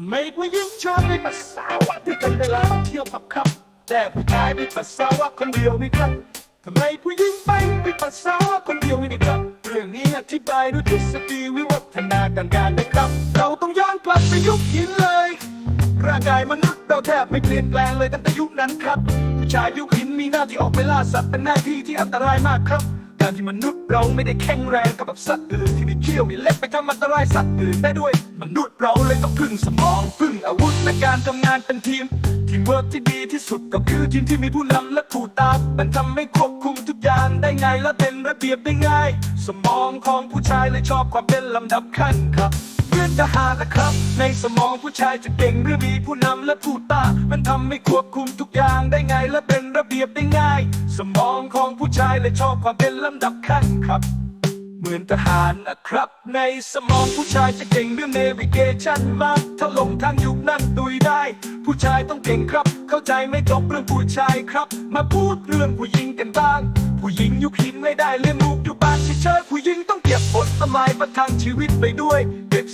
ทำไมผู้หญิงชอบในปัสสาวะที่กันเวลาเที่ยวผับครับแต่ผู้ชายไม่ปัสสาวะคนเดียวนี่ครับทำไมผู้หญิงไปไม่ปัสสาวะคนเดียวนี่ครับเรื่องนี้อธิบายด้วยทฤษฎีวิวัฒนาการการนะครับ เราต้องย้อนกลับไปยุคหินเลย ร่างกายมนุษย์เราแทบไม่เปลี่ยนแปลงเลยตั้งแต่ยุคนั้นครับผู้ชายยุคหินมีหน้าที่ออกไปล่าสัตว์เป็นหน้าที่ที่อันตรายมากครับ การที่มนุษย์เราไม่ได้แข็งแรงกับแบบสัตว์อื่นที่มีเขี้ยวมีเล็บไปทำอันตรายสัตว์อื่นได้ด้วย มนุษย์เราเลยต้องพึ่งสมองพึ่งอาวุธและการทำงานเป็นทีมทีมเวิร์กที่ดีที่สุดก็คือทีมที่มีผู้นำและผู้ตามมันทำให้ควบคุมทุกอย่างได้ไงและเป็นระเบียบได้ง่าย สมองของผู้ชายเลยชอบความเป็นลำดับขั้นครับ พื่อนทหารนะครับ ในสมองผู้ชายจะเก่งเรื่องมีผู้นำและผู้ตามมันทำให้ควบคุมทุกอย่างได้ไงและเป็นระเบียบได้ง่าย สมองของผู้ชายเลยชอบความเป็นลำดับขั้นครับเหมือนทหารนะครับ ในสมองผู้ชายจะเก่งเรื่อง navigation มากถ้าลงทางยุคนั่นตุยได้ ผู้ชายต้องเก่งครับ เข้าใจไม่จบเรื่องผู้ชายครับ มาพูดเรื่องผู้หญิงกันบ้าง ผู้หญิงยุคหินไม่ได้เลี้ยงลูกอยู่บ้านเฉยๆผู้หญิงต้องเก็บผลไม้ประทังชีวิตไปด้วย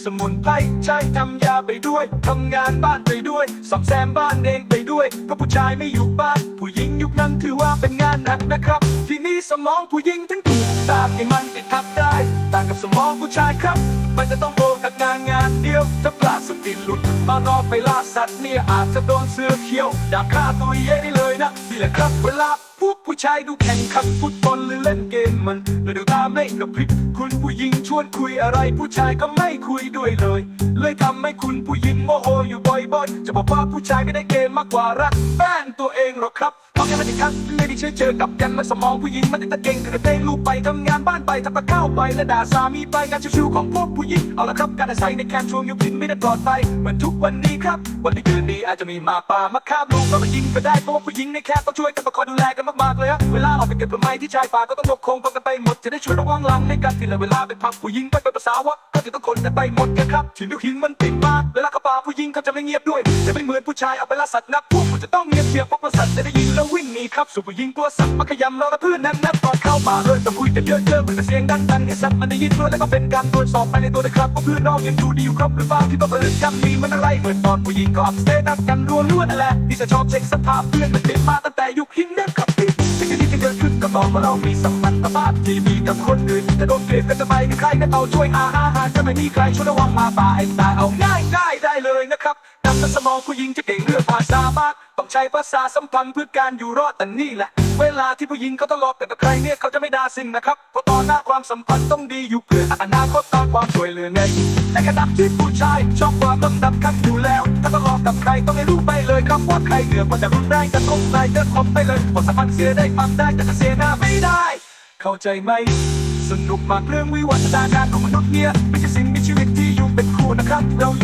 สมุนไพรใช้ทำยาไปด้วยทำงานบ้านไปด้วยซ่อมแซมบ้านเองไปด้วยเพราะผู้ชายไม่อยู่บ้าน ผู้หญิงยุคนั้นถือว่าเป็นงานหนักนะครับ ที่นี่สมองผู้หญิงทั้งถูกตามให้มันติดทับได้ ต่างกับสมองผู้ชายครับ มันจะต้องโฟกัสงานงานเดียวถ้าพลาสติหลุดมานอกไปล่าสัตว์เนี่ยอาจจะโดนเสือเขียวดาบฆ่าตัวเย่ได้เลยนะนี่แหละครับเวลา พวกผู้ชายดูแข่งขันฟุตบอลหรือเล่นเกมมันแล้วดูตาไม่กระพริบคุณผู้หญิงชวนคุยอะไร ผู้ชายก็ไม่คุยด้วยเลย เลยทำให้คุณผู้หญิงโมโหอยู่บ่อยๆ จะบอกว่าผู้ชายไม่ได้เกมมากกว่ารักแฟนตัวเองหรอกครับ พราะแค่มันอีกครั้งไม่ได้เชื่อเจอกับกันมันสมองผู้หญิงมันติดตะเก่งกระเตงลูกไปทำงานบ้านไปทำกับข้าวไปและด่าสามีไปงานชิวๆของพวกผู้หญิงเอาละครับการอาศัยในแคมป์ช่วงยุคหินไม่ได้ปลอดภัยเหมือนทุกวันนี้ครับ วันนี้คืนนี้อาจจะมีมาป่ามาฆ่าลูกเรามายิงก็ได้เพราะว่าผู้หญิงในแคมป์ต้องช่วยกันประคองดูแลกันมากๆเลยอะเวลาออกไปเก็บผลไม้ที่ชายป่าก็ต้องยกโคงกันไปหมดจะได้ช่วยระวังหลังในการที่เราเวลาไปพักผู้หญิงไปไปภาษาวะก็จะต้องคนกันไปหมดกันครับที่ยุคหินมันติดมากเวลาเขาป่าผู้หญิงเขาจะไม่เงียบด้วย จะไม่เหมือนผู้ชายเอาไปล่าสัตว์นักพวกมันจะต้องเงียบเสียบเพราะว่าสัตว์จะได้ยินแล้ววิ่งหนีครับส่วนผู้หญิงกลัวสัตว์มาขยำเราและเพื่อนนั้นนับตอนเข้าป่าเลยต้องคุยกันเยอะๆเหมือนกับเสียงดังๆให้สัตว์มันได้ยินด้วยแล้วก็เป็นการตรวจสอบไปในตัวนะครับว่าเพื่อนน้องยังดูดีอยู่ครับหรือเปล่าที่ต้องเปิดกันมีมันอะไรเหมือนตอนผู้หญิงก็อัพสเตตัสกันรัวๆนั่นแหละที่จะชอบเช็คสภาพเพื่อนมันเป็นมาตั้งแต่ยุคหินนั่นครับพี่สิ่งที่ ที่เกิดขึ้นก็ตอนเรามีสัมพันธภาพที่มีกับคนอื่นจะโดนเกลียดกันจะไปกับใครก็เอาช่วยอาหาหาจะไม่มีใครช่วยระวังมาป่าไอ้ตายเอาง่ายง่ายๆได้เลยนะครับนำแต่สมองผู้หญิงจะเก่งเรื่องภาษามากต้องใช้ภาษาสัมพันธ์เพื่อการอยู่รอดแต่นี่แหละ เวลาที่ผู้หญิงเขาทะเลาะกันกับใครเนี่ยเขาจะไม่ด่าสิ่งนะครับเพราะตอนหน้าความสัมพันธ์ต้องดีอยู่เพื่ออนาคตตามความช่วยเหลือไงในขณะที่ผู้ชายชอบความลำดับขั้อยู่ ใครเหนือกว่าจะรุนแรงจะคบใครจะคบไปเลยพอสะสัมพันธ์เสียได้ความได้แต่ก็เสียหน้าไม่ได้ เข้าใจไหม สนุกมากเรื่องวิวัฒนาการของมนุษย์เนี่ยไม่ใช่สิ่งมีชีวิตที่อยู่เป็นคู่นะครับเราอย